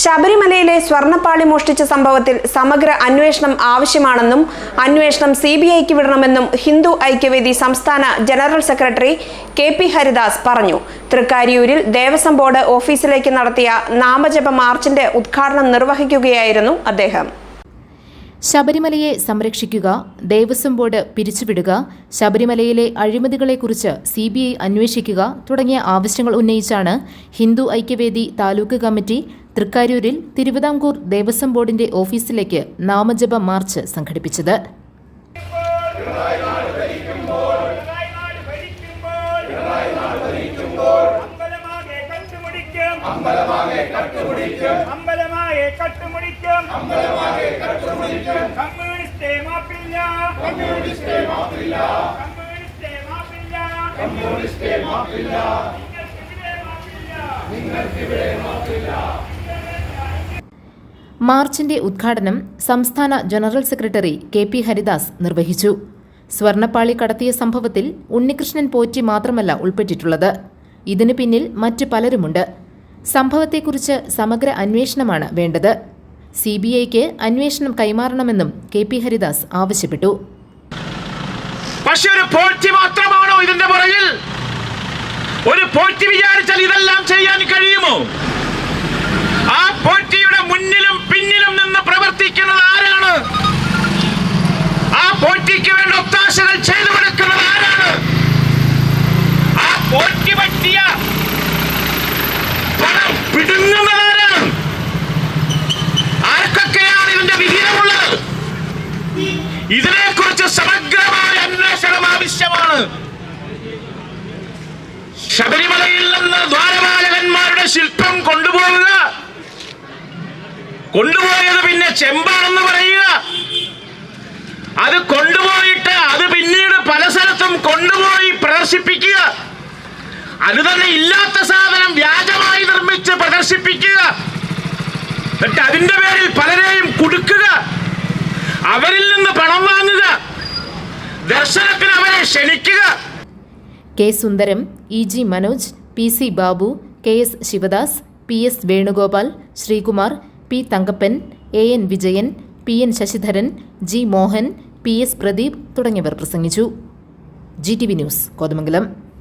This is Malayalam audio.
ശബരിമലയിലെ സ്വർണപ്പാളി മോഷ്ടിച്ച സംഭവത്തിൽ സമഗ്ര അന്വേഷണം ആവശ്യമാണെന്നും അന്വേഷണം സി ബി ഐക്ക് വിടണമെന്നും ഹിന്ദു ഐക്യവേദി സംസ്ഥാന general secretary K P Haridas പറഞ്ഞു. തൃക്കാരിയൂരിൽ ദേവസ്വം ബോർഡ് ഓഫീസിലേക്ക് നടത്തിയ നാമജപ മാർച്ചിന്റെ ഉദ്ഘാടനം നിർവഹിക്കുകയായിരുന്നു അദ്ദേഹം. ശബരിമലയെ സംരക്ഷിക്കുക ദേവസ്വം ബോർഡ് പിരിച്ചുവിടുക ശബരിമലയിലെ അഴിമതികളെക്കുറിച്ച് സി ബി ഐ അന്വേഷിക്കുക തുടങ്ങിയ ആവശ്യങ്ങൾ ഉന്നയിച്ചാണ് ഹിന്ദു ഐക്യവേദി താലൂക്ക് കമ്മിറ്റി തൃക്കാരൂരിൽ തിരുവിതാംകൂർ ദേവസ്വം ബോർഡിന്റെ ഓഫീസിലേക്ക് നാമജപ മാർച്ച് സംഘടിപ്പിച്ചത്. അമ്പലമാകെ കട്ടുമുടിക്കും നിങ്ങൾക്കിവിടെ മാപ്പില്ല. മാർച്ചിന്റെ ഉദ്ഘാടനം സംസ്ഥാന general secretary K P Haridas നിർവഹിച്ചു. സ്വർണപ്പാളി കടത്തിയ സംഭവത്തിൽ ഉണ്ണികൃഷ്ണൻ പോറ്റി മാത്രമല്ല ഉൾപ്പെട്ടിട്ടുള്ളത്. ഇതിനു പിന്നിൽ മറ്റ് പലരുമുണ്ട്. സംഭവത്തെക്കുറിച്ച് സമഗ്ര അന്വേഷണമാണ് വേണ്ടത്. സി ബി ഐക്ക് അന്വേഷണം കൈമാറണമെന്നും കെ പി ഹരിദാസ് ആവശ്യപ്പെട്ടു. പക്ഷെ ഒരു പോറ്റി മാത്രമാണോ ഇതിന്റെ പുറകിൽ? ഒരു പോറ്റി വിചാരിച്ചാൽ ഇതെല്ലാം ചെയ്യാൻ കഴിയുമോ? ആ പോറ്റിയുടെ മുന്നിലും പിന്നിലും നിന്ന് പ്രവർത്തിക്കുന്നത് ആരാണ്? ആ പോറ്റിക്ക് വേണ്ട ഒത്താശകൾ ചെയ്തു കൊടുക്കുന്നത് ആരാണ്? ആ പോറ്റി പറ്റിയ പണം പിടുങ്ങുന്നത് ആരാണ് ആർക്കൊക്കെയാണ് ഇതിന്റെ വിഹിതമുള്ളത് ഇതിനെക്കുറിച്ച് സമഗ്രമായ അന്വേഷണം ആവശ്യമാണ്. ശബരിമലയിൽ നിന്ന് ദ്വാരപാലകന്മാരുടെ ശില്പം കൊണ്ടുപോവുക. കൊണ്ടുപോയത് പിന്നെ ചെമ്പാണെന്ന് പറയുക. അത് കൊണ്ടുപോയിട്ട് അത് പിന്നീട് പല സ്ഥലത്തും കൊണ്ടുപോയി പ്രദർശിപ്പിക്കുക. അത് തന്നെ ഇല്ലാത്ത സാധനം വ്യാജമായി നിർമ്മിച്ച് പ്രദർശിപ്പിക്കുക. എന്നിട്ട് അതിന്റെ പേരിൽ പലരെയും കുടുക്കുക. അവരിൽ നിന്ന് പണം വാങ്ങുക. ദർശനത്തിന് അവരെ ക്ഷണിക്കുക. K Sundaram E G Manoj P C Babu K S Sivadas P S Venugopal Sreekumar P Thankappan A N Vijayan P N Sasidharan G Mohan P S Pradeep തുടങ്ങിയവർ പ്രസംഗിച്ചു. G T V news Kothamangalam.